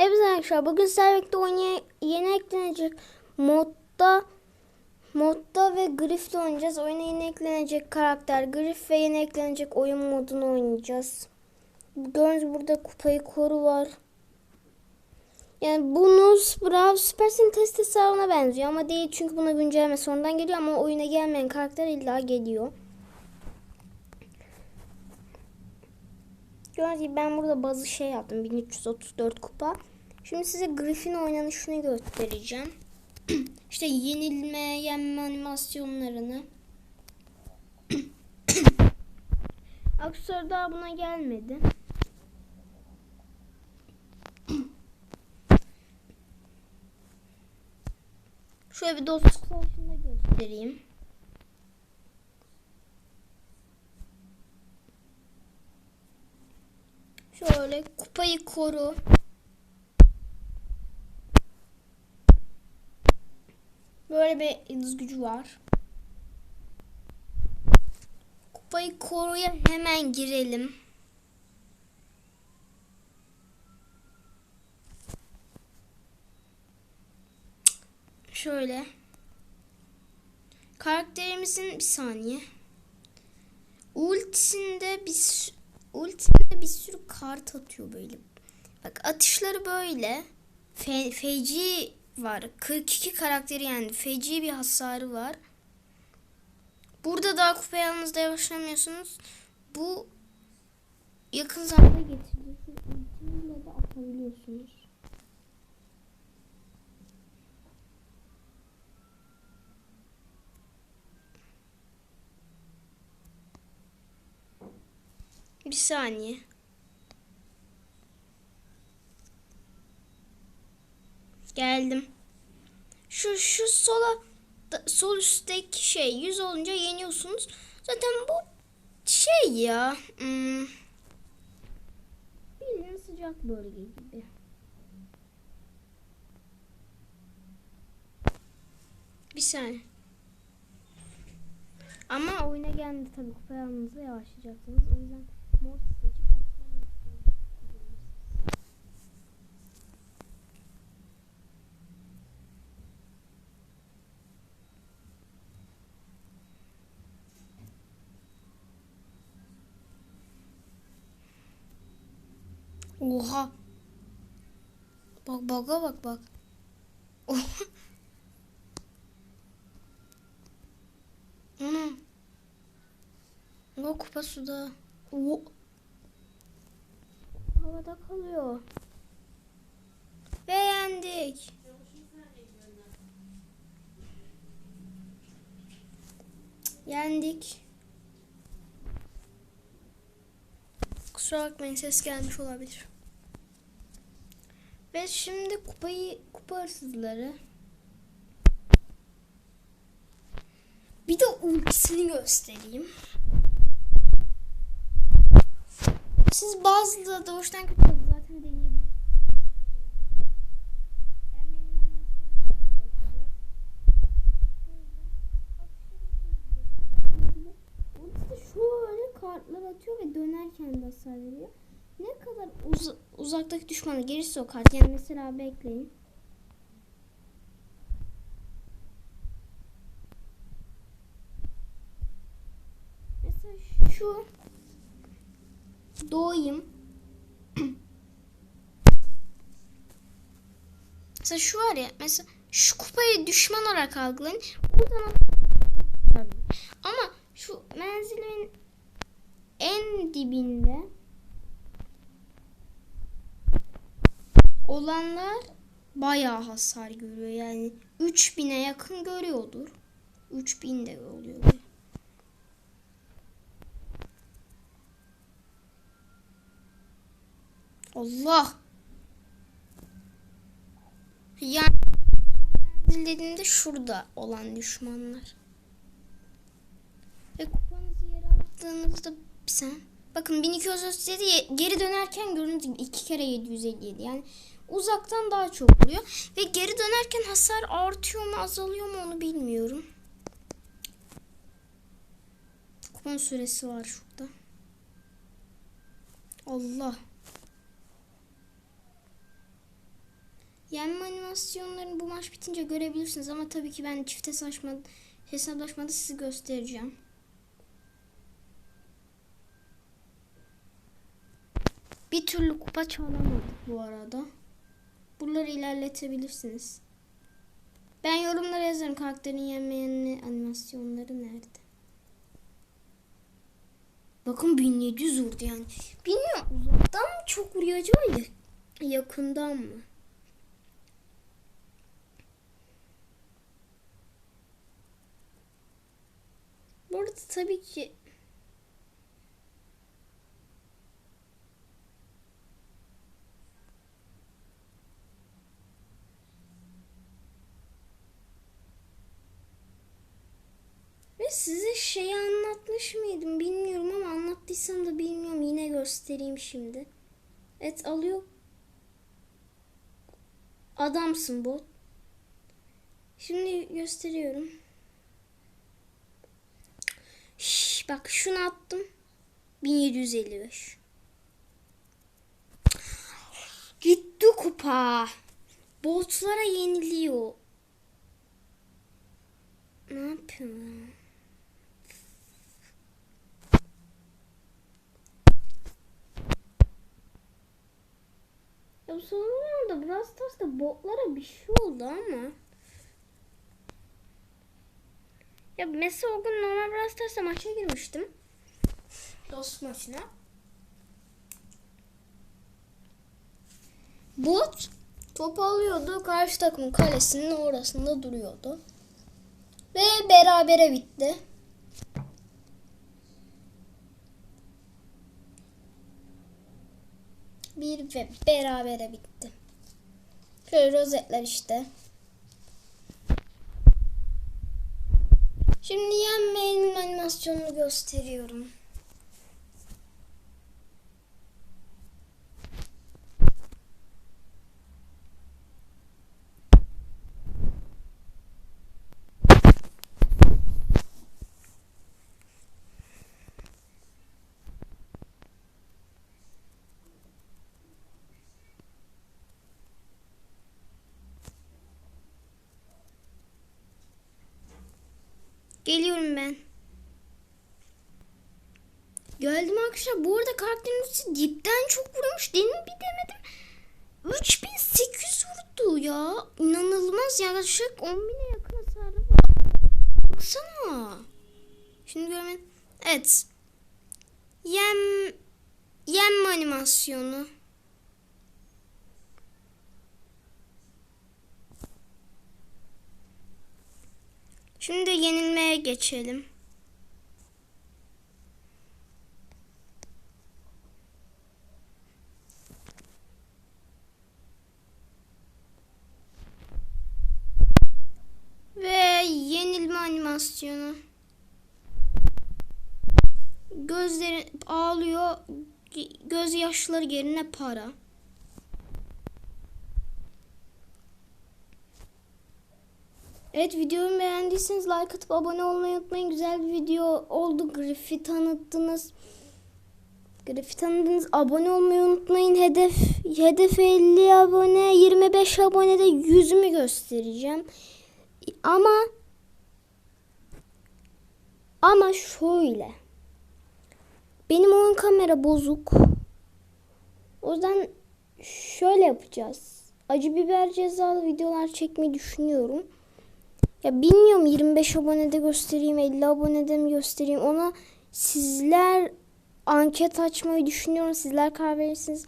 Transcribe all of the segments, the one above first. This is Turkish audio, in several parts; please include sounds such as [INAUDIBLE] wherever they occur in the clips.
Hepsi arkadaşlar bugün Servek'te oynaya yeni eklenecek modda modda ve Griff'le oynayacağız. Oyuna yeni eklenecek karakter Griff ve yeni eklenecek oyun modunu oynayacağız. Gördüğünüz burada kupayı koru var. Yani bu Nuz Brawl Supercell'in test hesabına benziyor ama değil çünkü buna güncelleme sonradan geliyor ama oyuna gelmeyen karakter illa geliyor. Gördüğünüz gibi ben burada bazı şey yaptım. 1334 kupa. Şimdi size Griffin oynanışını göstereceğim. [CLEARS THROAT] işte yenilme, yenme animasyonlarını. [CLEARS THROAT] Aksesuar daha buna gelmedi. [CLEARS THROAT] Şöyle bir dostluk savaşını da göstereyim. Şöyle kupayı koru. Böyle bir yıldız gücü var. Kupayı koruya hemen girelim. Şöyle. Karakterimizin bir saniye. Ultisinde bir ultisinde bir sürü kart atıyor böyle. Bak atışları böyle. Fe, feci var. 42 karakteri yani feci bir hasarı var. Burada daha kupa yalnızda yavaşlamıyorsunuz. Bu yakın zamanda getirdiği şu ultiyle de atabiliyorsunuz. Bir saniye. Geldim. Şu şu sola da- sol üstteki şey 100 olunca yeniyorsunuz. Zaten bu şey ya. Hmm, bildiğin sıcak bölge gibi. Bir saniye. Ama oyuna geldi tabii kupa yalnızda yavaşlayacaksınız. O yüzden mod Oha. Bak baga bak bak. Oha. [LAUGHS] Ana. O kupa suda. O. Havada kalıyor. Ve yendik. Yendik. Kusura bakmayın ses gelmiş olabilir. Ve şimdi kupayı kupa hırsızları. Bir de ultisini göstereyim. Siz bazı da doğuştan kötü zaten deneyebilirsiniz. Şöyle kartlar atıyor ve dönerken de hasar veriyor. Ne kadar uz- uzaktaki düşmanı geri sokar. Yani mesela bekleyin. Mesela şu doğayım. mesela şu var ya mesela şu kupayı düşman olarak algılayın. Buradan at- ama şu menzilin en dibinde olanlar bayağı hasar görüyor. Yani 3000'e yakın görüyordur. 3000 de oluyor. Allah. Yani menzil dediğimde şurada olan düşmanlar. Ve kupanızı yere attığınızda sen bakın 1237 ye- geri dönerken gördüğünüz gibi iki kere 757 yani uzaktan daha çok oluyor ve geri dönerken hasar artıyor mu azalıyor mu onu bilmiyorum. Kupan süresi var şurada. Allah. Yenme animasyonlarını bu maç bitince görebilirsiniz ama tabii ki ben çift hesaplaşma, hesaplaşmada sizi göstereceğim. Bir türlü kupa çalamadık bu arada. Buraları ilerletebilirsiniz. Ben yorumlara yazarım karakterin yenmeyen animasyonları nerede. Bakın 1700 vurdu yani. Bilmiyorum uzaktan mı çok vuruyor acaba ya- yakından mı? Bu arada tabii ki Ve size şeyi anlatmış mıydım bilmiyorum ama anlattıysam da bilmiyorum. Yine göstereyim şimdi. Evet alıyor. Adamsın bot. Şimdi gösteriyorum. Şş, bak şunu attım. 1755. Gitti kupa. Botlara yeniliyor. Ne yapıyorsun? Ya son zamanlarda Brawl Stars'ta botlara bir şey oldu ama. Ya mesela o gün normal Brawl Stars'ta maça girmiştim. Dost maçına. Bot top alıyordu. Karşı takımın kalesinin orasında duruyordu. Ve berabere bitti. Bir ve berabere bitti. Şöyle rozetler işte. Şimdi yenmeyenin animasyonunu gösteriyorum. Geliyorum ben. Geldim arkadaşlar. Bu arada karakterin ultisi dipten çok vurmuş. Demin bir demedim. 3800 vurdu ya. İnanılmaz yaklaşık 10.000'e yakın hasarı var. Baksana. Şimdi görmedim. Evet. Yem yem animasyonu. Şimdi yenilmeye geçelim. Ve yenilme animasyonu. Gözleri ağlıyor. Göz yaşları yerine para. Evet videomu beğendiyseniz like atıp abone olmayı unutmayın. Güzel bir video oldu. Griff'i tanıttınız. Griff'i tanıdınız. Abone olmayı unutmayın. Hedef hedef 50 abone, 25 abonede yüzümü göstereceğim. Ama ama şöyle. Benim oyun kamera bozuk. O yüzden şöyle yapacağız. Acı biber cezalı videolar çekmeyi düşünüyorum. Ya bilmiyorum 25 abonede göstereyim 50 abonede mi göstereyim ona sizler anket açmayı düşünüyorum sizler karar verirsiniz.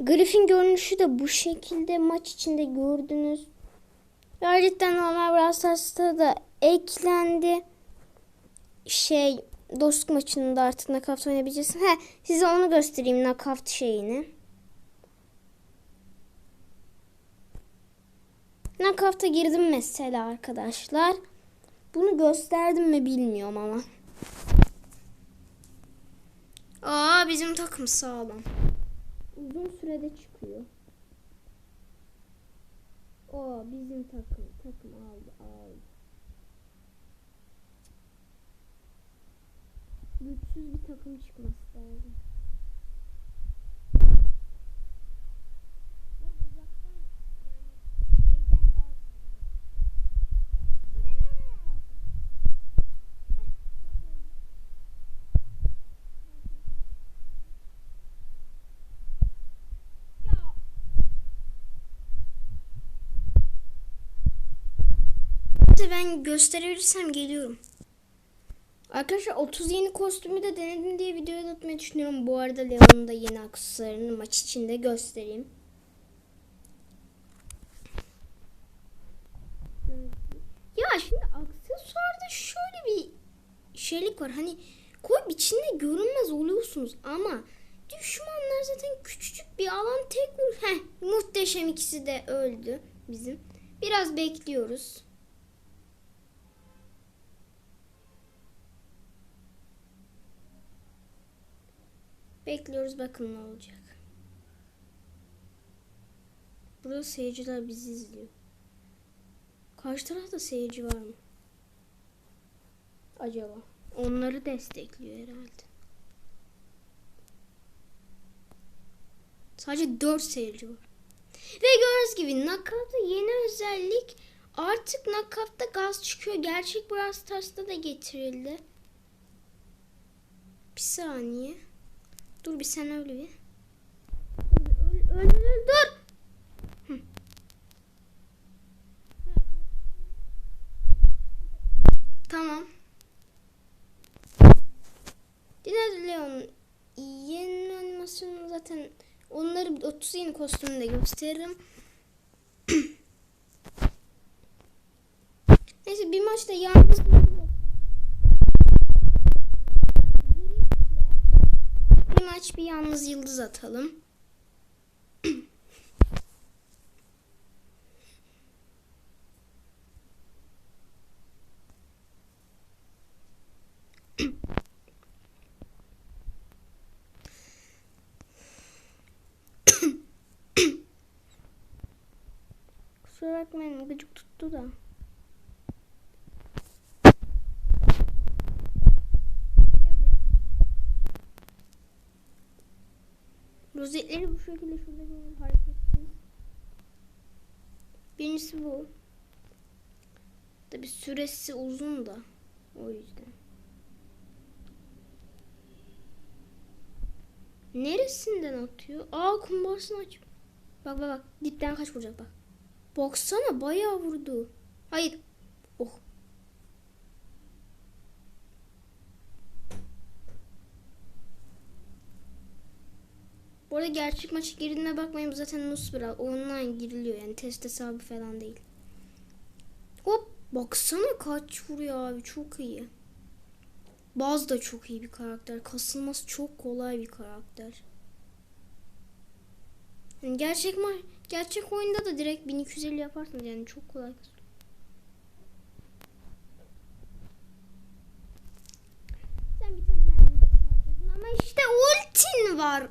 Griffin görünüşü de bu şekilde maç içinde gördünüz. Ayrıca normal Brawl da eklendi. Şey dostluk maçında artık nakavt oynayabileceksin. He size onu göstereyim nakavt şeyini. Knockout'a girdim mesela arkadaşlar. Bunu gösterdim mi bilmiyorum ama. Aa bizim takım sağlam. Uzun sürede çıkıyor. O bizim takım. Takım aldı aldı. Güçsüz bir takım çıkması lazım. Neyse ben gösterebilirsem geliyorum. Arkadaşlar 30 yeni kostümü de denedim diye video atmayı düşünüyorum. Bu arada Leon'un da yeni aksesuarını maç içinde göstereyim. Ya şimdi aksesuarda şöyle bir şeylik var. Hani koyup içinde görünmez oluyorsunuz ama düşmanlar zaten küçücük bir alan tek. Heh, muhteşem ikisi de öldü bizim. Biraz bekliyoruz. Bekliyoruz bakın ne olacak. Burada seyirciler bizi izliyor. Karşı tarafta seyirci var mı? Acaba? Onları destekliyor herhalde. Sadece 4 seyirci var. Ve gördüğünüz gibi Knockout'ta yeni özellik artık Knockout'ta gaz çıkıyor. Gerçek Brawl Stars'ta da getirildi. Bir saniye. Dur bir sen öyle bir. Öl, öl, öl, öl, dur. Tamam. Dinler Leon yeni animasyonu zaten onları 30 yeni kostümünü de gösteririm. [CLEARS THROAT] Neyse bir maçta yalnız bir maç bir yalnız yıldız atalım. [COUGHS] Kusura bakmayın gıcık tuttu da. Rozetleri bu şekilde şurada böyle hareketli. Birincisi bu. Tabi süresi uzun da. O yüzden. Neresinden atıyor? Aa kumbarsını aç. Bak bak bak. Dipten kaç vuracak bak. Baksana bayağı vurdu. Hayır. Bu arada gerçek maçı girdiğine bakmayın. Zaten Nusbra. Online giriliyor yani test hesabı falan değil. Hop. Baksana kaç vuruyor abi. Çok iyi. Baz da çok iyi bir karakter. Kasılması çok kolay bir karakter. Yani gerçek ma gerçek oyunda da direkt 1250 yaparsınız yani çok kolay. Sen bir tane mermi ama işte ultin var.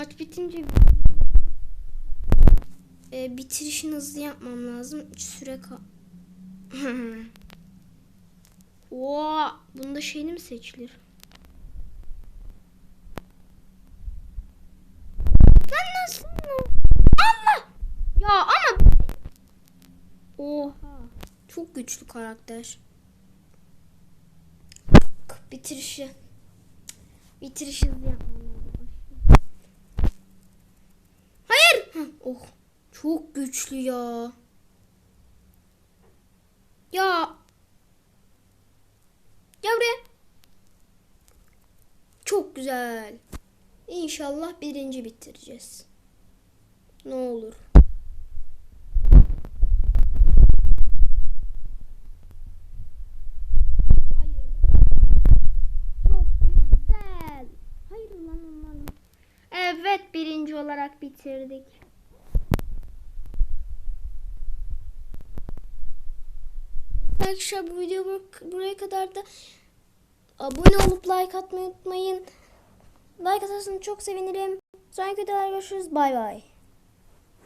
Maç bitince e, bitirişini hızlı yapmam lazım. Süre kal. [LAUGHS] Oo, bunda şeyini mi seçilir? Ben nasıl? Allah! Ya ama Oha. Çok güçlü karakter. Bitirişi. Bitirişi hızlı yapmam lazım. Hayır. Heh, oh. Çok güçlü ya. Ya Gel buraya. Çok güzel. İnşallah birinci bitireceğiz. Ne olur. Evet birinci olarak bitirdik. Arkadaşlar bu video bur- buraya kadar da abone olup like atmayı unutmayın. Like atarsanız çok sevinirim. Sonraki videolarda görüşürüz. Bay bay.